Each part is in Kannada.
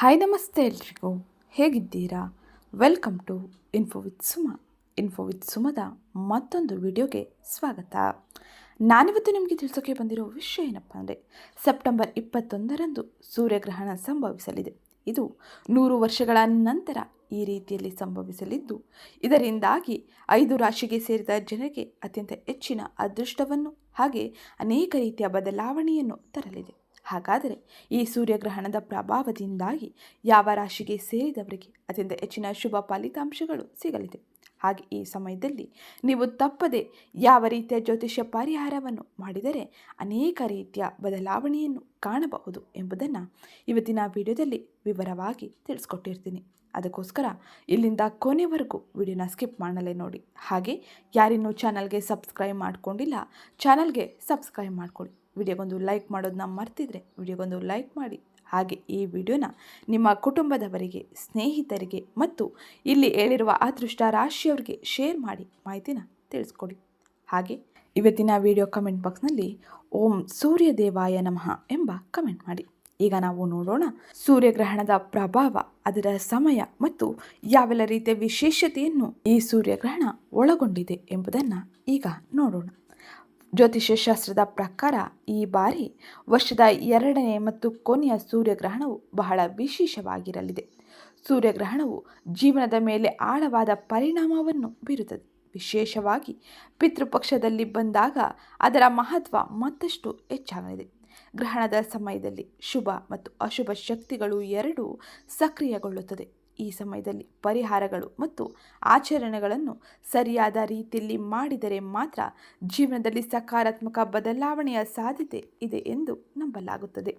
ಹಾಯ್ ನಮಸ್ತೆ ಎಲ್ರಿಗೂ. ಹೇಗಿದ್ದೀರಾ? Welcome to info with Suma info with ಸುಮದ ಮತ್ತೊಂದು ವಿಡಿಯೋಗೆ ಸ್ವಾಗತ. ನಾನಿವತ್ತು ನಿಮಗೆ ತಿಳಿಸೋಕೆ ಬಂದಿರೋ ವಿಷಯ ಏನಪ್ಪ ಅಂದರೆ, ಸೆಪ್ಟೆಂಬರ್ ಇಪ್ಪತ್ತೊಂದರಂದು ಸೂರ್ಯಗ್ರಹಣ ಸಂಭವಿಸಲಿದೆ. ಇದು ನೂರು ವರ್ಷಗಳ ನಂತರ ಈ ರೀತಿಯಲ್ಲಿ ಸಂಭವಿಸಲಿದ್ದು, ಇದರಿಂದಾಗಿ ಐದು ರಾಶಿಗೆ ಸೇರಿದ ಜನರಿಗೆ ಅತ್ಯಂತ ಹೆಚ್ಚಿನ ಅದೃಷ್ಟವನ್ನು ಹಾಗೆ ಅನೇಕ ರೀತಿಯ ಬದಲಾವಣೆಯನ್ನು ತರಲಿದೆ. ಹಾಗಾದರೆ ಈ ಸೂರ್ಯಗ್ರಹಣದ ಪ್ರಭಾವದಿಂದಾಗಿ ಯಾವ ರಾಶಿಗೆ ಸೇರಿದವರಿಗೆ ಅತ್ಯಂತ ಹೆಚ್ಚಿನ ಶುಭ ಫಲಿತಾಂಶಗಳು ಸಿಗಲಿದೆ? ಹಾಗೆ ಈ ಸಮಯದಲ್ಲಿ ನೀವು ತಪ್ಪದೆ ಯಾವ ರೀತಿಯ ಜ್ಯೋತಿಷ್ಯ ಪರಿಹಾರವನ್ನು ಮಾಡಿದರೆ ಅನೇಕ ರೀತಿಯ ಬದಲಾವಣೆಯನ್ನು ಕಾಣಬಹುದು ಎಂಬುದನ್ನು ಇವತ್ತಿನ ವಿಡಿಯೋದಲ್ಲಿ ವಿವರವಾಗಿ ತಿಳಿಸ್ಕೊಟ್ಟಿರ್ತೀನಿ. ಅದಕ್ಕೋಸ್ಕರ ಇಲ್ಲಿಂದ ಕೊನೆವರೆಗೂ ವಿಡಿಯೋನ ಸ್ಕಿಪ್ ಮಾಡಲೇ ನೋಡಿ. ಹಾಗೆ ಯಾರಿನ್ನೂ ಚಾನಲ್ಗೆ ಸಬ್ಸ್ಕ್ರೈಬ್ ಮಾಡಿಕೊಂಡಿಲ್ಲ, ಚಾನಲ್ಗೆ ಸಬ್ಸ್ಕ್ರೈಬ್ ಮಾಡ್ಕೊಳ್ಳಿ. ವಿಡಿಯೋಗೊಂದು ಲೈಕ್ ಮಾಡೋದನ್ನ ಮರ್ತಿದ್ರೆ ವಿಡಿಯೋಗೊಂದು ಲೈಕ್ ಮಾಡಿ. ಹಾಗೆ ಈ ವಿಡಿಯೋನ ನಿಮ್ಮ ಕುಟುಂಬದವರಿಗೆ, ಸ್ನೇಹಿತರಿಗೆ ಮತ್ತು ಇಲ್ಲಿ ಹೇಳಿರುವ ಅದೃಷ್ಟ ರಾಶಿಯವರಿಗೆ ಶೇರ್ ಮಾಡಿ ಮಾಹಿತಿನ ತಿಳಿಸ್ಕೊಡಿ. ಹಾಗೆ ಇವತ್ತಿನ ವಿಡಿಯೋ ಕಮೆಂಟ್ ಬಾಕ್ಸ್ನಲ್ಲಿ ಓಂ ಸೂರ್ಯದೇವಾಯ ನಮಃ ಎಂಬ ಕಮೆಂಟ್ ಮಾಡಿ. ಈಗ ನಾವು ನೋಡೋಣ ಸೂರ್ಯಗ್ರಹಣದ ಪ್ರಭಾವ, ಅದರ ಸಮಯ ಮತ್ತು ಯಾವೆಲ್ಲ ರೀತಿಯ ವಿಶೇಷತೆಯನ್ನು ಈ ಸೂರ್ಯಗ್ರಹಣ ಒಳಗೊಂಡಿದೆ ಎಂಬುದನ್ನು ಈಗ ನೋಡೋಣ. ಜ್ಯೋತಿಷ್ಯ ಶಾಸ್ತ್ರದ ಪ್ರಕಾರ ಈ ಬಾರಿ ವರ್ಷದ ಎರಡನೇ ಮತ್ತು ಕೊನೆಯ ಸೂರ್ಯಗ್ರಹಣವು ಬಹಳ ವಿಶೇಷವಾಗಿರಲಿದೆ. ಸೂರ್ಯಗ್ರಹಣವು ಜೀವನದ ಮೇಲೆ ಆಳವಾದ ಪರಿಣಾಮವನ್ನು ಬೀರುತ್ತದೆ. ವಿಶೇಷವಾಗಿ ಪಿತೃಪಕ್ಷದಲ್ಲಿ ಬಂದಾಗ ಅದರ ಮಹತ್ವ ಮತ್ತಷ್ಟು ಹೆಚ್ಚಾಗಲಿದೆ. ಗ್ರಹಣದ ಸಮಯದಲ್ಲಿ ಶುಭ ಮತ್ತು ಅಶುಭ ಶಕ್ತಿಗಳು ಎರಡೂ ಸಕ್ರಿಯಗೊಳ್ಳುತ್ತದೆ. ಈ ಸಮಯದಲ್ಲಿ ಪರಿಹಾರಗಳು ಮತ್ತು ಆಚರಣೆಗಳನ್ನು ಸರಿಯಾದ ರೀತಿಯಲ್ಲಿ ಮಾಡಿದರೆ ಮಾತ್ರ ಜೀವನದಲ್ಲಿ ಸಕಾರಾತ್ಮಕ ಬದಲಾವಣೆಯ ಸಾಧ್ಯತೆ ಇದೆ ಎಂದು ನಂಬಲಾಗುತ್ತದೆ.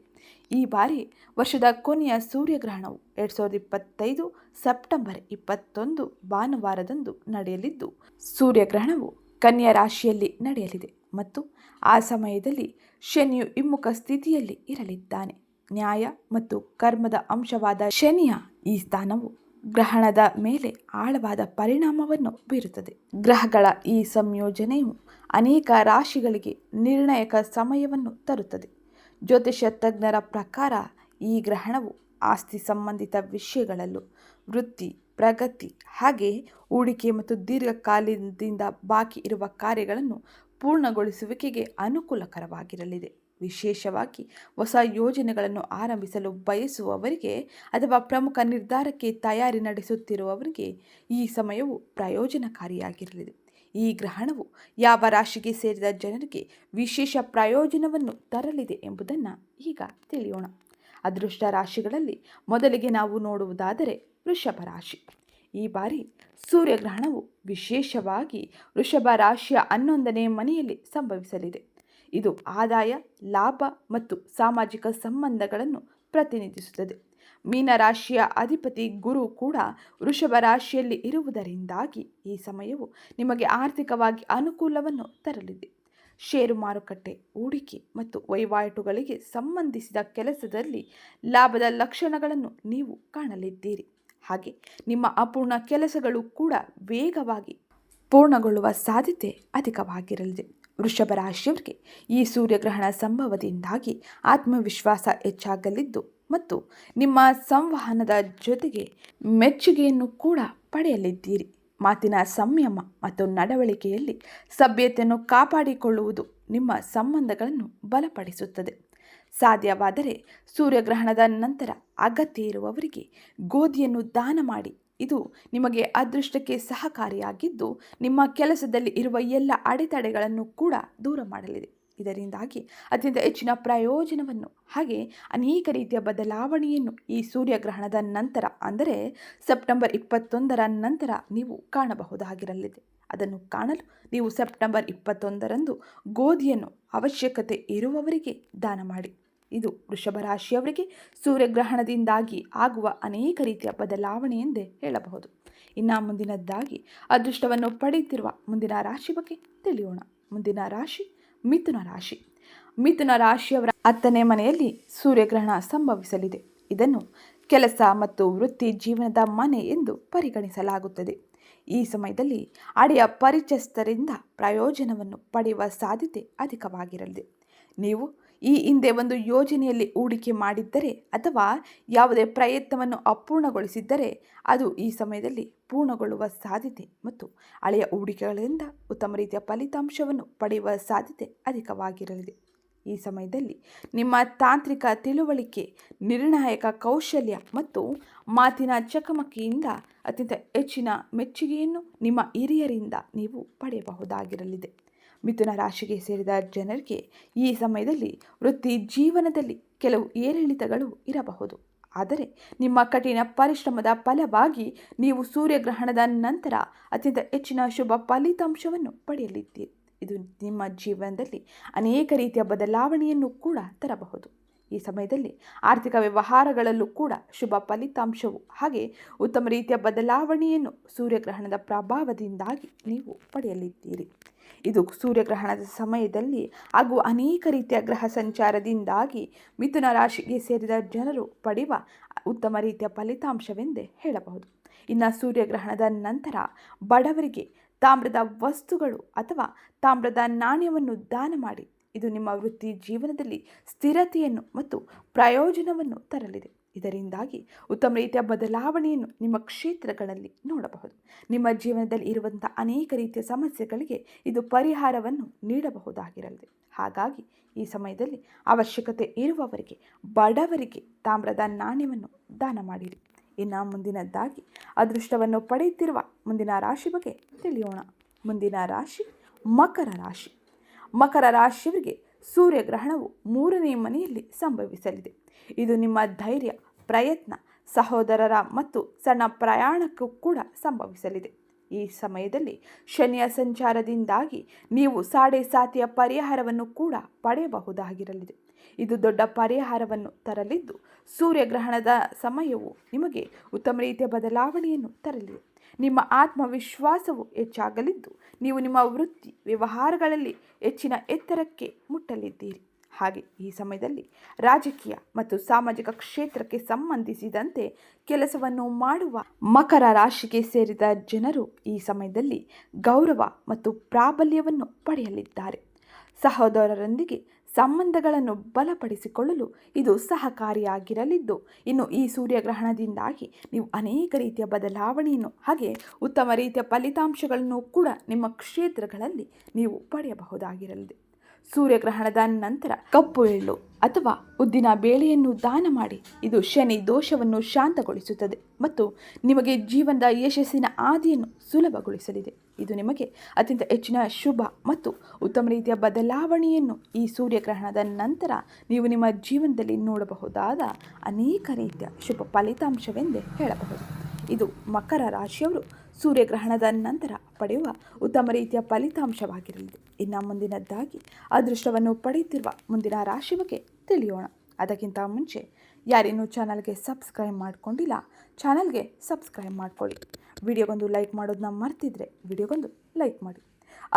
ಈ ಬಾರಿ ವರ್ಷದ ಕೊನೆಯ ಸೂರ್ಯಗ್ರಹಣವು ಎರಡು ಸಾವಿರದ ಇಪ್ಪತ್ತೈದು ಸೆಪ್ಟೆಂಬರ್ ಇಪ್ಪತ್ತೊಂದು ಭಾನುವಾರದಂದು ನಡೆಯಲಿದ್ದು, ಸೂರ್ಯಗ್ರಹಣವು ಕನ್ಯಾ ರಾಶಿಯಲ್ಲಿ ನಡೆಯಲಿದೆ ಮತ್ತು ಆ ಸಮಯದಲ್ಲಿ ಶನಿಯು ಹಿಮ್ಮುಖ ಸ್ಥಿತಿಯಲ್ಲಿ ಇರಲಿದ್ದಾನೆ. ನ್ಯಾಯ ಮತ್ತು ಕರ್ಮದ ಅಂಶವಾದ ಶನಿಯ ಈ ಸ್ಥಾನವು ಗ್ರಹಣದ ಮೇಲೆ ಆಳವಾದ ಪರಿಣಾಮವನ್ನು ಬೀರುತ್ತದೆ. ಗ್ರಹಗಳ ಈ ಸಂಯೋಜನೆಯು ಅನೇಕ ರಾಶಿಗಳಿಗೆ ನಿರ್ಣಾಯಕ ಸಮಯವನ್ನು ತರುತ್ತದೆ. ಜ್ಯೋತಿಷ್ಯ ತಜ್ಞರ ಪ್ರಕಾರ ಈ ಗ್ರಹಣವು ಆಸ್ತಿ ಸಂಬಂಧಿತ ವಿಷಯಗಳಲ್ಲೂ ವೃತ್ತಿ, ಪ್ರಗತಿ ಹಾಗೆ ಹೂಡಿಕೆ ಮತ್ತು ದೀರ್ಘಕಾಲದಿಂದ ಬಾಕಿ ಇರುವ ಕಾರ್ಯಗಳನ್ನು ಪೂರ್ಣಗೊಳಿಸುವಿಕೆಗೆ ಅನುಕೂಲಕರವಾಗಿರಲಿದೆ. ವಿಶೇಷವಾಗಿ ಹೊಸ ಯೋಜನೆಗಳನ್ನು ಆರಂಭಿಸಲು ಬಯಸುವವರಿಗೆ ಅಥವಾ ಪ್ರಮುಖ ನಿರ್ಧಾರಕ್ಕೆ ತಯಾರಿ ನಡೆಸುತ್ತಿರುವವರಿಗೆ ಈ ಸಮಯವು ಪ್ರಯೋಜನಕಾರಿಯಾಗಿರಲಿದೆ. ಈ ಗ್ರಹಣವು ಯಾವ ರಾಶಿಗೆ ಸೇರಿದ ಜನರಿಗೆ ವಿಶೇಷ ಪ್ರಯೋಜನವನ್ನು ತರಲಿದೆ ಎಂಬುದನ್ನು ಈಗ ತಿಳಿಯೋಣ. ಅದೃಷ್ಟ ರಾಶಿಗಳಲ್ಲಿ ಮೊದಲಿಗೆ ನಾವು ನೋಡುವುದಾದರೆ ವೃಷಭ ರಾಶಿ. ಈ ಬಾರಿ ಸೂರ್ಯಗ್ರಹಣವು ವಿಶೇಷವಾಗಿ ವೃಷಭ ರಾಶಿಯ ಹನ್ನೊಂದನೇ ಮನೆಯಲ್ಲಿ ಸಂಭವಿಸಲಿದೆ. ಇದು ಆದಾಯ, ಲಾಭ ಮತ್ತು ಸಾಮಾಜಿಕ ಸಂಬಂಧಗಳನ್ನು ಪ್ರತಿನಿಧಿಸುತ್ತದೆ. ಮೀನರಾಶಿಯ ಅಧಿಪತಿ ಗುರು ಕೂಡ ವೃಷಭ ರಾಶಿಯಲ್ಲಿ ಇರುವುದರಿಂದಾಗಿ ಈ ಸಮಯವು ನಿಮಗೆ ಆರ್ಥಿಕವಾಗಿ ಅನುಕೂಲವನ್ನು ತರಲಿದೆ. ಷೇರು ಮಾರುಕಟ್ಟೆ, ಹೂಡಿಕೆ ಮತ್ತು ವಹಿವಾಟುಗಳಿಗೆ ಸಂಬಂಧಿಸಿದ ಕೆಲಸದಲ್ಲಿ ಲಾಭದ ಲಕ್ಷಣಗಳನ್ನು ನೀವು ಕಾಣಲಿದ್ದೀರಿ. ಹಾಗೆ ನಿಮ್ಮ ಅಪೂರ್ಣ ಕೆಲಸಗಳು ಕೂಡ ವೇಗವಾಗಿ ಪೂರ್ಣಗೊಳ್ಳುವ ಸಾಧ್ಯತೆ ಅಧಿಕವಾಗಿರಲಿದೆ. ವೃಷಭ ರಾಶಿಯವರಿಗೆ ಈ ಸೂರ್ಯಗ್ರಹಣ ಸಂಭವದಿಂದಾಗಿ ಆತ್ಮವಿಶ್ವಾಸ ಹೆಚ್ಚಾಗಲಿದ್ದು ಮತ್ತು ನಿಮ್ಮ ಸಂವಹನದ ಜೊತೆಗೆ ಮೆಚ್ಚುಗೆಯನ್ನು ಕೂಡ ಪಡೆಯಲಿದ್ದೀರಿ. ಮಾತಿನ ಸಂಯಮ ಮತ್ತು ನಡವಳಿಕೆಯಲ್ಲಿ ಸಭ್ಯತೆಯನ್ನು ಕಾಪಾಡಿಕೊಳ್ಳುವುದು ನಿಮ್ಮ ಸಂಬಂಧಗಳನ್ನು ಬಲಪಡಿಸುತ್ತದೆ. ಸಾಧ್ಯವಾದರೆ ಸೂರ್ಯಗ್ರಹಣದ ನಂತರ ಅಗತ್ಯ ಇರುವವರಿಗೆ ಗೋಧಿಯನ್ನು ದಾನ ಮಾಡಿ ಇದು ನಿಮಗೆ ಅದೃಷ್ಟಕ್ಕೆ ಸಹಕಾರಿಯಾಗಿದ್ದು, ನಿಮ್ಮ ಕೆಲಸದಲ್ಲಿ ಇರುವ ಎಲ್ಲ ಅಡೆತಡೆಗಳನ್ನು ಕೂಡ ದೂರ ಮಾಡಲಿದೆ. ಇದರಿಂದಾಗಿ ಅತ್ಯಂತ ಹೆಚ್ಚಿನ ಪ್ರಯೋಜನವನ್ನು ಹಾಗೆ ಅನೇಕ ರೀತಿಯ ಬದಲಾವಣೆಯನ್ನು ಈ ಸೂರ್ಯಗ್ರಹಣದ ನಂತರ, ಅಂದರೆ ಸೆಪ್ಟೆಂಬರ್ ಇಪ್ಪತ್ತೊಂದರ ನಂತರ ನೀವು ಕಾಣಬಹುದಾಗಿರಲಿದೆ. ಅದನ್ನು ಕಾಣಲು ನೀವು ಸೆಪ್ಟೆಂಬರ್ ಇಪ್ಪತ್ತೊಂದರಂದು ಗೋಧಿಯನ್ನು ಅವಶ್ಯಕತೆ ಇರುವವರಿಗೆ ದಾನ ಮಾಡಿ. ಇದು ವೃಷಭ ರಾಶಿಯವರಿಗೆ ಸೂರ್ಯಗ್ರಹಣದಿಂದಾಗಿ ಆಗುವ ಅನೇಕ ರೀತಿಯ ಬದಲಾವಣೆ ಎಂದೇ ಹೇಳಬಹುದು. ಇನ್ನು ಮುಂದಿನದ್ದಾಗಿ, ಅದೃಷ್ಟವನ್ನು ಪಡೆಯುತ್ತಿರುವ ಮುಂದಿನ ರಾಶಿ ಬಗ್ಗೆ ತಿಳಿಯೋಣ. ಮುಂದಿನ ರಾಶಿ, ಮಿಥುನ ರಾಶಿ. ಮಿಥುನ ರಾಶಿಯವರ ಹತ್ತನೇ ಮನೆಯಲ್ಲಿ ಸೂರ್ಯಗ್ರಹಣ ಸಂಭವಿಸಲಿದೆ. ಇದನ್ನು ಕೆಲಸ ಮತ್ತು ವೃತ್ತಿ ಜೀವನದ ಮನೆ ಎಂದು ಪರಿಗಣಿಸಲಾಗುತ್ತದೆ. ಈ ಸಮಯದಲ್ಲಿ ಅಡೆಯ ಪರಿಚಯಸ್ಥರಿಂದ ಪ್ರಯೋಜನವನ್ನು ಪಡೆಯುವ ಸಾಧ್ಯತೆ ಅಧಿಕವಾಗಿರಲಿದೆ. ನೀವು ಈ ಹಿಂದೆ ಒಂದು ಯೋಜನೆಯಲ್ಲಿ ಹೂಡಿಕೆ ಮಾಡಿದ್ದರೆ ಅಥವಾ ಯಾವುದೇ ಪ್ರಯತ್ನವನ್ನು ಅಪೂರ್ಣಗೊಳಿಸಿದ್ದರೆ ಅದು ಈ ಸಮಯದಲ್ಲಿ ಪೂರ್ಣಗೊಳ್ಳುವ ಸಾಧ್ಯತೆ ಮತ್ತು ಹಳೆಯ ಹೂಡಿಕೆಗಳಿಂದ ಉತ್ತಮ ರೀತಿಯ ಫಲಿತಾಂಶವನ್ನು ಪಡೆಯುವ ಸಾಧ್ಯತೆ ಅಧಿಕವಾಗಿರಲಿದೆ. ಈ ಸಮಯದಲ್ಲಿ ನಿಮ್ಮ ತಾಂತ್ರಿಕ ತಿಳುವಳಿಕೆ, ನಿರ್ಣಾಯಕ ಕೌಶಲ್ಯ ಮತ್ತು ಮಾತಿನ ಚಕಮಕಿಯಿಂದ ಅತ್ಯಂತ ಹೆಚ್ಚಿನ ಮೆಚ್ಚುಗೆಯನ್ನು ನಿಮ್ಮ ಹಿರಿಯರಿಂದ ನೀವು ಪಡೆಯಬಹುದಾಗಿರಲಿದೆ. ಮಿಥುನ ರಾಶಿಗೆ ಸೇರಿದ ಜನರಿಗೆ ಈ ಸಮಯದಲ್ಲಿ ವೃತ್ತಿ ಜೀವನದಲ್ಲಿ ಕೆಲವು ಏರಿಳಿತಗಳು ಇರಬಹುದು. ಆದರೆ ನಿಮ್ಮ ಕಠಿಣ ಪರಿಶ್ರಮದ ಫಲವಾಗಿ ನೀವು ಸೂರ್ಯಗ್ರಹಣದ ನಂತರ ಅತ್ಯಂತ ಹೆಚ್ಚಿನ ಶುಭ ಫಲಿತಾಂಶವನ್ನು ಪಡೆಯಲಿದ್ದೀರಿ. ಇದು ನಿಮ್ಮ ಜೀವನದಲ್ಲಿ ಅನೇಕ ರೀತಿಯ ಬದಲಾವಣೆಯನ್ನು ಕೂಡ ತರಬಹುದು. ಈ ಸಮಯದಲ್ಲಿ ಆರ್ಥಿಕ ವ್ಯವಹಾರಗಳಲ್ಲೂ ಕೂಡ ಶುಭ ಫಲಿತಾಂಶವು, ಹಾಗೆ ಉತ್ತಮ ರೀತಿಯ ಬದಲಾವಣೆಯನ್ನು ಸೂರ್ಯಗ್ರಹಣದ ಪ್ರಭಾವದಿಂದಾಗಿ ನೀವು ಪಡೆಯಲಿದ್ದೀರಿ. ಇದು ಸೂರ್ಯಗ್ರಹಣದ ಸಮಯದಲ್ಲಿ ಹಾಗೂ ಅನೇಕ ರೀತಿಯ ಗ್ರಹ ಸಂಚಾರದಿಂದಾಗಿ ಮಿಥುನ ರಾಶಿಗೆ ಸೇರಿದ ಜನರು ಪಡೆಯುವ ಉತ್ತಮ ರೀತಿಯ ಫಲಿತಾಂಶವೆಂದೇ ಹೇಳಬಹುದು. ಇನ್ನು ಸೂರ್ಯಗ್ರಹಣದ ನಂತರ ಬಡವರಿಗೆ ತಾಮ್ರದ ವಸ್ತುಗಳು ಅಥವಾ ತಾಮ್ರದ ನಾಣ್ಯವನ್ನು ದಾನ ಮಾಡಿ ಇದು ನಿಮ್ಮ ವೃತ್ತಿ ಜೀವನದಲ್ಲಿ ಸ್ಥಿರತೆಯನ್ನು ಮತ್ತು ಪ್ರಯೋಜನವನ್ನು ತರಲಿದೆ. ಇದರಿಂದಾಗಿ ಉತ್ತಮ ರೀತಿಯ ಬದಲಾವಣೆಯನ್ನು ನಿಮ್ಮ ಕ್ಷೇತ್ರಗಳಲ್ಲಿ ನೋಡಬಹುದು. ನಿಮ್ಮ ಜೀವನದಲ್ಲಿ ಇರುವಂಥ ಅನೇಕ ರೀತಿಯ ಸಮಸ್ಯೆಗಳಿಗೆ ಇದು ಪರಿಹಾರವನ್ನು ನೀಡಬಹುದಾಗಿರಲಿದೆ. ಹಾಗಾಗಿ ಈ ಸಮಯದಲ್ಲಿ ಅವಶ್ಯಕತೆ ಇರುವವರಿಗೆ, ಬಡವರಿಗೆ ತಾಮ್ರದ ನಾಣ್ಯವನ್ನು ದಾನ ಮಾಡಿರಿ. ಇನ್ನು ಮುಂದಿನದ್ದಾಗಿ ಅದೃಷ್ಟವನ್ನು ಪಡೆಯುತ್ತಿರುವ ಮುಂದಿನ ರಾಶಿ ಬಗ್ಗೆ ತಿಳಿಯೋಣ. ಮುಂದಿನ ರಾಶಿ ಮಕರ ರಾಶಿ. ಮಕರ ರಾಶಿಯವರಿಗೆ ಸೂರ್ಯಗ್ರಹಣವು ಮೂರನೇ ಮನೆಯಲ್ಲಿ ಸಂಭವಿಸಲಿದೆ. ಇದು ನಿಮ್ಮ ಧೈರ್ಯ, ಪ್ರಯತ್ನ, ಸಹೋದರರ ಮತ್ತು ಸಣ್ಣ ಪ್ರಯಾಣಕ್ಕೂ ಕೂಡ ಸಂಭವಿಸಲಿದೆ. ಈ ಸಮಯದಲ್ಲಿ ಶನಿಯ ಸಂಚಾರದಿಂದಾಗಿ ನೀವು ಸಾಡೆ ಸಾತಿಯ ಪರಿಹಾರವನ್ನು ಕೂಡ ಪಡೆಯಬಹುದಾಗಿರಲಿದೆ. ಇದು ದೊಡ್ಡ ಪರಿಹಾರವನ್ನು ತರಲಿದ್ದು, ಸೂರ್ಯಗ್ರಹಣದ ಸಮಯವು ನಿಮಗೆ ಉತ್ತಮ ರೀತಿಯ ಬದಲಾವಣೆಯನ್ನು ತರಲಿದೆ. ನಿಮ್ಮ ಆತ್ಮವಿಶ್ವಾಸವು ಹೆಚ್ಚಾಗಲಿದ್ದು, ನೀವು ನಿಮ್ಮ ವೃತ್ತಿ ವ್ಯವಹಾರಗಳಲ್ಲಿ ಹೆಚ್ಚಿನ ಎತ್ತರಕ್ಕೆ ಮುಟ್ಟಲಿದ್ದೀರಿ. ಹಾಗೆ ಈ ಸಮಯದಲ್ಲಿ ರಾಜಕೀಯ ಮತ್ತು ಸಾಮಾಜಿಕ ಕ್ಷೇತ್ರಕ್ಕೆ ಸಂಬಂಧಿಸಿದಂತೆ ಕೆಲಸವನ್ನು ಮಾಡುವ ಮಕರ ರಾಶಿಗೆ ಸೇರಿದ ಜನರು ಈ ಸಮಯದಲ್ಲಿ ಗೌರವ ಮತ್ತು ಪ್ರಾಬಲ್ಯವನ್ನು ಪಡೆಯಲಿದ್ದಾರೆ. ಸಹೋದರರೊಂದಿಗೆ ಸಂಬಂಧಗಳನ್ನು ಬಲಪಡಿಸಿಕೊಳ್ಳಲು ಇದು ಸಹಕಾರಿಯಾಗಿರಲಿದ್ದು, ಇನ್ನು ಈ ಸೂರ್ಯಗ್ರಹಣದಿಂದಾಗಿ ನೀವು ಅನೇಕ ರೀತಿಯ ಬದಲಾವಣೆಯನ್ನು ಹಾಗೆ ಉತ್ತಮ ರೀತಿಯ ಫಲಿತಾಂಶಗಳನ್ನು ಕೂಡ ನಿಮ್ಮ ಕ್ಷೇತ್ರಗಳಲ್ಲಿ ನೀವು ಪಡೆಯಬಹುದಾಗಿರಲಿದೆ. ಸೂರ್ಯಗ್ರಹಣದ ನಂತರ ಕಪ್ಪು ಎಳ್ಳು ಅಥವಾ ಉದ್ದಿನ ಬೇಳೆಯನ್ನು ದಾನ ಮಾಡಿ, ಇದು ಶನಿ ದೋಷವನ್ನು ಶಾಂತಗೊಳಿಸುತ್ತದೆ ಮತ್ತು ನಿಮಗೆ ಜೀವನದ ಯಶಸ್ಸಿನ ಆದಿಯನ್ನು ಸುಲಭಗೊಳಿಸಲಿದೆ. ಇದು ನಿಮಗೆ ಅತ್ಯಂತ ಹೆಚ್ಚಿನ ಶುಭ ಮತ್ತು ಉತ್ತಮ ರೀತಿಯ ಬದಲಾವಣೆಯನ್ನು ಈ ಸೂರ್ಯಗ್ರಹಣದ ನಂತರ ನೀವು ನಿಮ್ಮ ಜೀವನದಲ್ಲಿ ನೋಡಬಹುದಾದ ಅನೇಕ ರೀತಿಯ ಶುಭ ಫಲಿತಾಂಶವೆಂದೇ ಹೇಳಬಹುದು. ಇದು ಮಕರ ರಾಶಿಯವರು ಸೂರ್ಯಗ್ರಹಣದ ನಂತರ ಪಡೆಯುವ ಉತ್ತಮ ರೀತಿಯ ಫಲಿತಾಂಶವಾಗಿರಲಿದೆ. ಇನ್ನು ಮುಂದಿನದ್ದಾಗಿ ಅದೃಷ್ಟವನ್ನು ಪಡೆಯುತ್ತಿರುವ ಮುಂದಿನ ರಾಶಿ ಬಗ್ಗೆ ತಿಳಿಯೋಣ. ಅದಕ್ಕಿಂತ ಮುಂಚೆ ಯಾರೇನೂ ಚಾನಲ್ಗೆ ಸಬ್ಸ್ಕ್ರೈಬ್ ಮಾಡಿಕೊಂಡಿಲ್ಲ, ಚಾನಲ್ಗೆ ಸಬ್ಸ್ಕ್ರೈಬ್ ಮಾಡ್ಕೊಳ್ಳಿ. ವಿಡಿಯೋಗೊಂದು ಲೈಕ್ ಮಾಡೋದನ್ನ ಮರ್ತಿದ್ರೆ ವಿಡಿಯೋಗೊಂದು ಲೈಕ್ ಮಾಡಿ.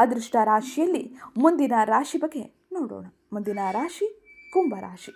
ಅದೃಷ್ಟ ರಾಶಿಯಲ್ಲಿ ಮುಂದಿನ ರಾಶಿ ಬಗ್ಗೆ ನೋಡೋಣ. ಮುಂದಿನ ರಾಶಿ ಕುಂಭರಾಶಿ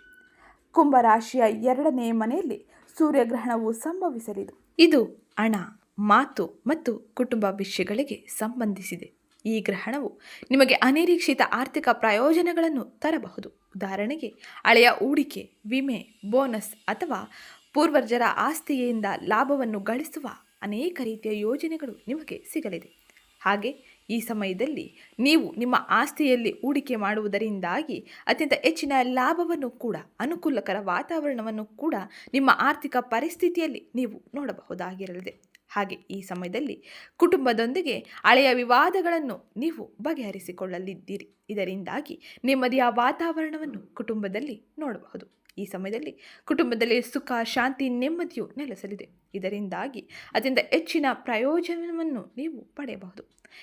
ಕುಂಭರಾಶಿಯ ಎರಡನೇ ಮನೆಯಲ್ಲಿ ಸೂರ್ಯಗ್ರಹಣವು ಸಂಭವಿಸಲಿದೆ. ಇದು ಹಣ. ಮಾತು ಮತ್ತು ಕುಟುಂಬ ವಿಷಯಗಳಿಗೆ ಸಂಬಂಧಿಸಿದೆ. ಈ ಗ್ರಹಣವು ನಿಮಗೆ ಅನಿರೀಕ್ಷಿತ ಆರ್ಥಿಕ ಪ್ರಯೋಜನಗಳನ್ನು ತರಬಹುದು. ಉದಾಹರಣೆಗೆ, ಹಳೆಯ ಹೂಡಿಕೆ, ವಿಮೆ, ಬೋನಸ್ ಅಥವಾ ಪೂರ್ವಜರ ಆಸ್ತಿಯಿಂದ ಲಾಭವನ್ನು ಗಳಿಸುವ ಅನೇಕ ರೀತಿಯ ಯೋಜನೆಗಳು ನಿಮಗೆ ಸಿಗಲಿದೆ. ಹಾಗೆ, ಈ ಸಮಯದಲ್ಲಿ ನೀವು ನಿಮ್ಮ ಆಸ್ತಿಯಲ್ಲಿ ಹೂಡಿಕೆ ಮಾಡುವುದರಿಂದಾಗಿ ಅತ್ಯಂತ ಹೆಚ್ಚಿನ ಲಾಭವನ್ನು ಕೂಡ, ಅನುಕೂಲಕರ ವಾತಾವರಣವನ್ನು ಕೂಡ ನಿಮ್ಮ ಆರ್ಥಿಕ ಪರಿಸ್ಥಿತಿಯಲ್ಲಿ ನೀವು ನೋಡಬಹುದಾಗಿರಲಿದೆ. ಹಾಗೆ ಈ ಸಮಯದಲ್ಲಿ ಕುಟುಂಬದೊಂದಿಗೆ ಹಳೆಯ ವಿವಾದಗಳನ್ನು ನೀವು ಬಗೆಹರಿಸಿಕೊಳ್ಳಲಿದ್ದೀರಿ. ಇದರಿಂದಾಗಿ ನೆಮ್ಮದಿಯ ವಾತಾವರಣವನ್ನು ಕುಟುಂಬದಲ್ಲಿ ನೋಡಬಹುದು. ಈ ಸಮಯದಲ್ಲಿ ಕುಟುಂಬದಲ್ಲಿ ಸುಖ, ಶಾಂತಿ, ನೆಮ್ಮದಿಯು ನೆಲೆಸಲಿದೆ. ಇದರಿಂದಾಗಿ ಅತ್ಯಂತ ಹೆಚ್ಚಿನ ಪ್ರಯೋಜನವನ್ನು ನೀವು ಪಡೆಯಬಹುದು.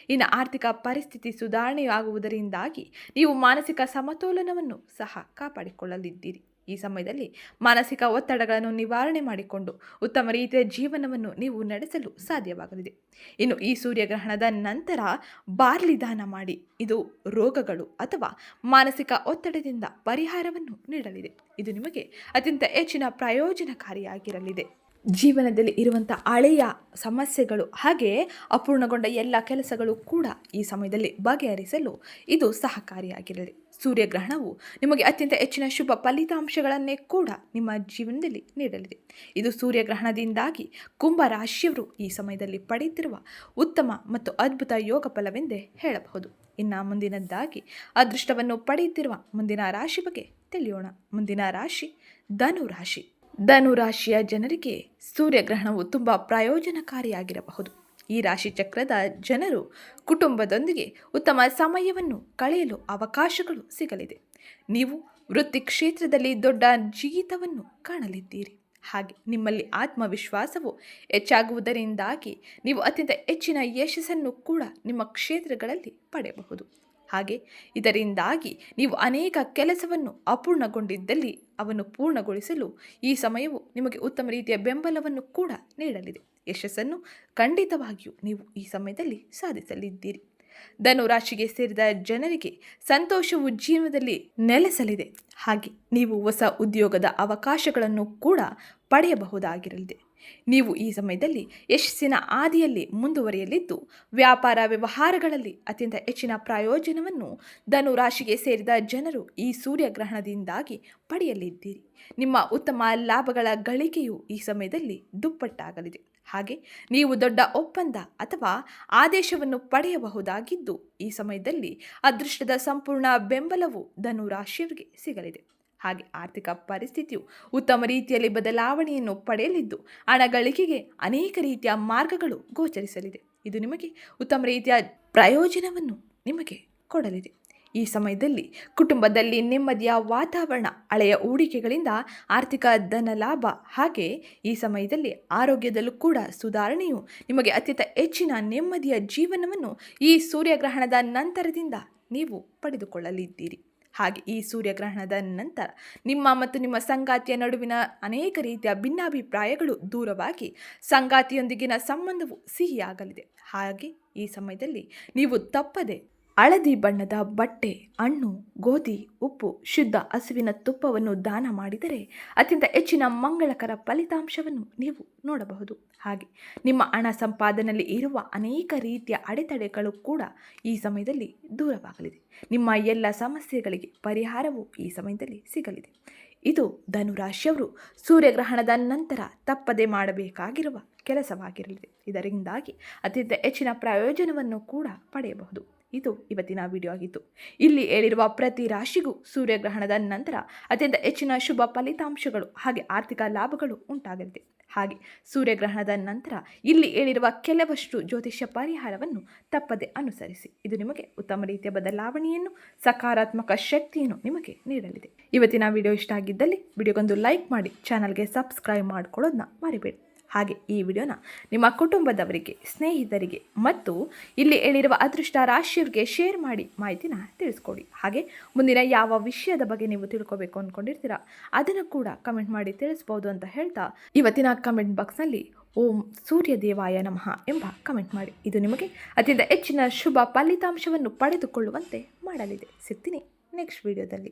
ಇನ್ನು ಆರ್ಥಿಕ ಪರಿಸ್ಥಿತಿ ಸುಧಾರಣೆಯಾಗುವುದರಿಂದಾಗಿ ನೀವು ಮಾನಸಿಕ ಸಮತೋಲನವನ್ನು ಸಹ ಕಾಪಾಡಿಕೊಳ್ಳಲಿದ್ದೀರಿ. ಈ ಸಮಯದಲ್ಲಿ ಮಾನಸಿಕ ಒತ್ತಡಗಳನ್ನು ನಿವಾರಣೆ ಮಾಡಿಕೊಂಡು ಉತ್ತಮ ರೀತಿಯ ಜೀವನವನ್ನು ನೀವು ನಡೆಸಲು ಸಾಧ್ಯವಾಗಲಿದೆ. ಇನ್ನು ಈ ಸೂರ್ಯಗ್ರಹಣದ ನಂತರ ಬಾರ್ಲಿ ದಾನ ಮಾಡಿ, ಇದು ರೋಗಗಳು ಅಥವಾ ಮಾನಸಿಕ ಒತ್ತಡದಿಂದ ಪರಿಹಾರವನ್ನು ನೀಡಲಿದೆ. ಇದು ನಿಮಗೆ ಅತ್ಯಂತ ಹೆಚ್ಚಿನ ಪ್ರಯೋಜನಕಾರಿಯಾಗಿರಲಿದೆ. ಜೀವನದಲ್ಲಿ ಇರುವಂಥ ಹಳೆಯ ಸಮಸ್ಯೆಗಳು ಹಾಗೆ ಅಪೂರ್ಣಗೊಂಡ ಎಲ್ಲ ಕೆಲಸಗಳು ಕೂಡ ಈ ಸಮಯದಲ್ಲಿ ಬಗೆಹರಿಸಲು ಇದು ಸಹಕಾರಿಯಾಗಿರಲಿದೆ ಸೂರ್ಯಗ್ರಹಣವು ನಿಮಗೆ ಅತ್ಯಂತ ಹೆಚ್ಚಿನ ಶುಭ ಫಲಿತಾಂಶಗಳನ್ನೇ ಕೂಡ ನಿಮ್ಮ ಜೀವನದಲ್ಲಿ ನೀಡಲಿದೆ. ಇದು ಸೂರ್ಯಗ್ರಹಣದಿಂದಾಗಿ ಕುಂಭ ರಾಶಿಯವರು ಈ ಸಮಯದಲ್ಲಿ ಪಡೆಯುತ್ತಿರುವ ಉತ್ತಮ ಮತ್ತು ಅದ್ಭುತ ಯೋಗ ಫಲವೆಂದೇ ಹೇಳಬಹುದು. ಇನ್ನು ಮುಂದಿನದ್ದಾಗಿ ಅದೃಷ್ಟವನ್ನು ಪಡೆಯುತ್ತಿರುವ ಮುಂದಿನ ರಾಶಿ ಬಗ್ಗೆ ತಿಳಿಯೋಣ. ಮುಂದಿನ ರಾಶಿ ಧನುರಾಶಿ ರಾಶಿ. ಧನು ರಾಶಿಯ ಜನರಿಗೆ ಸೂರ್ಯಗ್ರಹಣವು ತುಂಬ ಪ್ರಯೋಜನಕಾರಿಯಾಗಿರಬಹುದು. ಈ ರಾಶಿ ಚಕ್ರದ ಜನರು ಕುಟುಂಬದೊಂದಿಗೆ ಉತ್ತಮ ಸಮಯವನ್ನು ಕಳೆಯಲು ಅವಕಾಶಗಳು ಸಿಗಲಿದೆ. ನೀವು ವೃತ್ತಿ ಕ್ಷೇತ್ರದಲ್ಲಿ ದೊಡ್ಡ ಜೀವಿತವನ್ನು ಕಾಣಲಿದ್ದೀರಿ. ಹಾಗೆ ನಿಮ್ಮಲ್ಲಿ ಆತ್ಮವಿಶ್ವಾಸವು ಹೆಚ್ಚಾಗುವುದರಿಂದಾಗಿ ನೀವು ಅತ್ಯಂತ ಹೆಚ್ಚಿನ ಯಶಸ್ಸನ್ನು ಕೂಡ ನಿಮ್ಮ ಕ್ಷೇತ್ರಗಳಲ್ಲಿ ಪಡೆಯಬಹುದು. ಹಾಗೆ ಇದರಿಂದಾಗಿ ನೀವು ಅನೇಕ ಕೆಲಸವನ್ನು ಅಪೂರ್ಣಗೊಂಡಿದ್ದಲ್ಲಿ ಅವನ್ನು ಪೂರ್ಣಗೊಳಿಸಲು ಈ ಸಮಯವು ನಿಮಗೆ ಉತ್ತಮ ರೀತಿಯ ಬೆಂಬಲವನ್ನು ಕೂಡ ನೀಡಲಿದೆ. ಯಶಸ್ಸನ್ನು ಖಂಡಿತವಾಗಿಯೂ ನೀವು ಈ ಸಮಯದಲ್ಲಿ ಸಾಧಿಸಲಿದ್ದೀರಿ. ಧನುರಾಶಿಗೆ ಸೇರಿದ ಜನರಿಗೆ ಸಂತೋಷವು ಜೀವನದಲ್ಲಿ ನೆಲೆಸಲಿದೆ. ಹಾಗೆ ನೀವು ಹೊಸ ಉದ್ಯೋಗದ ಅವಕಾಶಗಳನ್ನು ಕೂಡ ಪಡೆಯಬಹುದಾಗಿರಲಿದೆ. ನೀವು ಈ ಸಮಯದಲ್ಲಿ ಯಶಸ್ಸಿನ ಆದಿಯಲ್ಲಿ ಮುಂದುವರಿಯಲಿದ್ದು, ವ್ಯಾಪಾರ ವ್ಯವಹಾರಗಳಲ್ಲಿ ಅತ್ಯಂತ ಹೆಚ್ಚಿನ ಪ್ರಯೋಜನವನ್ನು ಧನುರಾಶಿಗೆ ಸೇರಿದ ಜನರು ಈ ಸೂರ್ಯಗ್ರಹಣದಿಂದಾಗಿ ಪಡೆಯಲಿದ್ದೀರಿ. ನಿಮ್ಮ ಉತ್ತಮ ಲಾಭಗಳ ಗಳಿಕೆಯು ಈ ಸಮಯದಲ್ಲಿ ದುಪ್ಪಟ್ಟಾಗಲಿದೆ. ಹಾಗೆ ನೀವು ದೊಡ್ಡ ಒಪ್ಪಂದ ಅಥವಾ ಆದೇಶವನ್ನು ಪಡೆಯಬಹುದಾಗಿದ್ದು ಈ ಸಮಯದಲ್ಲಿ ಅದೃಷ್ಟದ ಸಂಪೂರ್ಣ ಬೆಂಬಲವು ಧನು ರಾಶಿಯವರಿಗೆ ಸಿಗಲಿದೆ. ಹಾಗೆ ಆರ್ಥಿಕ ಪರಿಸ್ಥಿತಿಯು ಉತ್ತಮ ರೀತಿಯಲ್ಲಿ ಬದಲಾವಣೆಯನ್ನು ಪಡೆಯಲಿದ್ದು ಹಣ ಗಳಿಕೆಗೆ ಅನೇಕ ರೀತಿಯ ಮಾರ್ಗಗಳು ಗೋಚರಿಸಲಿದೆ. ಇದು ನಿಮಗೆ ಉತ್ತಮ ರೀತಿಯ ಪ್ರಯೋಜನವನ್ನು ನಿಮಗೆ ಕೊಡಲಿದೆ. ಈ ಸಮಯದಲ್ಲಿ ಕುಟುಂಬದಲ್ಲಿ ನೆಮ್ಮದಿಯ ವಾತಾವರಣ, ಹಳೆಯ ಹೂಡಿಕೆಗಳಿಂದ ಆರ್ಥಿಕ ಧನ ಲಾಭ ಹಾಗೆ ಈ ಸಮಯದಲ್ಲಿ ಆರೋಗ್ಯದಲ್ಲೂ ಕೂಡ ಸುಧಾರಣೆಯು ನಿಮಗೆ ಅತ್ಯಂತ ಹೆಚ್ಚಿನ ನೆಮ್ಮದಿಯ ಜೀವನವನ್ನು ಈ ಸೂರ್ಯಗ್ರಹಣದ ನಂತರದಿಂದ ನೀವು ಪಡೆದುಕೊಳ್ಳಲಿದ್ದೀರಿ. ಹಾಗೆ ಈ ಸೂರ್ಯಗ್ರಹಣದ ನಂತರ ನಿಮ್ಮ ಮತ್ತು ನಿಮ್ಮ ಸಂಗಾತಿಯ ನಡುವಿನ ಅನೇಕ ರೀತಿಯ ಭಿನ್ನಾಭಿಪ್ರಾಯಗಳು ದೂರವಾಗಿ ಸಂಗಾತಿಯೊಂದಿಗಿನ ಸಂಬಂಧವು ಸಿಹಿಯಾಗಲಿದೆ. ಹಾಗೆ ಈ ಸಮಯದಲ್ಲಿ ನೀವು ತಪ್ಪದೆ ಹಳದಿ ಬಣ್ಣದ ಬಟ್ಟೆ, ಹಣ್ಣು, ಗೋಧಿ, ಉಪ್ಪು, ಶುದ್ಧ ಹಸುವಿನ ತುಪ್ಪವನ್ನು ದಾನ ಮಾಡಿದರೆ ಅತ್ಯಂತ ಹೆಚ್ಚಿನ ಮಂಗಳಕರ ಫಲಿತಾಂಶವನ್ನು ನೀವು ನೋಡಬಹುದು. ಹಾಗೆ ನಿಮ್ಮ ಹಣ ಸಂಪಾದನೆಯಲ್ಲಿ ಇರುವ ಅನೇಕ ರೀತಿಯ ಅಡೆತಡೆಗಳು ಕೂಡ ಈ ಸಮಯದಲ್ಲಿ ದೂರವಾಗಲಿದೆ. ನಿಮ್ಮ ಎಲ್ಲ ಸಮಸ್ಯೆಗಳಿಗೆ ಪರಿಹಾರವು ಈ ಸಮಯದಲ್ಲಿ ಸಿಗಲಿದೆ. ಇದು ಧನುರಾಶಿಯವರು ಸೂರ್ಯಗ್ರಹಣದ ನಂತರ ತಪ್ಪದೆ ಮಾಡಬೇಕಾಗಿರುವ ಕೆಲಸವಾಗಿರಲಿದೆ. ಇದರಿಂದಾಗಿ ಅತ್ಯಂತ ಹೆಚ್ಚಿನ ಪ್ರಯೋಜನವನ್ನು ಕೂಡ ಪಡೆಯಬಹುದು. ಇದು ಇವತ್ತಿನ ವಿಡಿಯೋ ಆಗಿತ್ತು. ಇಲ್ಲಿ ಹೇಳಿರುವ ಪ್ರತಿ ರಾಶಿಗೂ ಸೂರ್ಯಗ್ರಹಣದ ನಂತರ ಅತ್ಯಂತ ಹೆಚ್ಚಿನ ಶುಭ ಫಲಿತಾಂಶಗಳು ಹಾಗೆ ಆರ್ಥಿಕ ಲಾಭಗಳು ಉಂಟಾಗಲಿದೆ. ಹಾಗೆ ಸೂರ್ಯಗ್ರಹಣದ ನಂತರ ಇಲ್ಲಿ ಹೇಳಿರುವ ಕೆಲವಷ್ಟು ಜ್ಯೋತಿಷ್ಯ ಪರಿಹಾರವನ್ನು ತಪ್ಪದೆ ಅನುಸರಿಸಿ. ಇದು ನಿಮಗೆ ಉತ್ತಮ ರೀತಿಯ ಬದಲಾವಣೆಯನ್ನು, ಸಕಾರಾತ್ಮಕ ಶಕ್ತಿಯನ್ನು ನಿಮಗೆ ನೀಡಲಿದೆ. ಇವತ್ತಿನ ವಿಡಿಯೋ ಇಷ್ಟ ಆಗಿದ್ದಲ್ಲಿ ವಿಡಿಯೋಗೊಂದು ಲೈಕ್ ಮಾಡಿ ಚಾನಲ್ಗೆ ಸಬ್ಸ್ಕ್ರೈಬ್ ಮಾಡ್ಕೊಳ್ಳೋದನ್ನ ಮರಿಬೇಡಿ. ಹಾಗೆ ಈ ವಿಡಿಯೋನ ನಿಮ್ಮ ಕುಟುಂಬದವರಿಗೆ, ಸ್ನೇಹಿತರಿಗೆ ಮತ್ತು ಇಲ್ಲಿ ಹೇಳಿರುವ ಅದೃಷ್ಟ ರಾಶಿಯವರಿಗೆ ಶೇರ್ ಮಾಡಿ ಮಾಹಿತಿನ ತಿಳಿಸ್ಕೊಡಿ. ಹಾಗೆ ಮುಂದಿನ ಯಾವ ವಿಷಯದ ಬಗ್ಗೆ ನೀವು ತಿಳ್ಕೊಬೇಕು ಅಂದ್ಕೊಂಡಿರ್ತೀರಾ ಅದನ್ನು ಕೂಡ ಕಮೆಂಟ್ ಮಾಡಿ ತಿಳಿಸ್ಬೋದು ಅಂತ ಹೇಳ್ತಾ ಇವತ್ತಿನ ಕಮೆಂಟ್ ಬಾಕ್ಸ್ನಲ್ಲಿ ಓಂ ಸೂರ್ಯ ದೇವಾಯ ನಮಃ ಎಂಬ ಕಮೆಂಟ್ ಮಾಡಿ. ಇದು ನಿಮಗೆ ಅತ್ಯಂತ ಹೆಚ್ಚಿನ ಶುಭ ಫಲಿತಾಂಶವನ್ನು ಪಡೆದುಕೊಳ್ಳುವಂತೆ ಮಾಡಲಿದೆ. ಸಿಗ್ತೀನಿ ನೆಕ್ಸ್ಟ್ ವಿಡಿಯೋದಲ್ಲಿ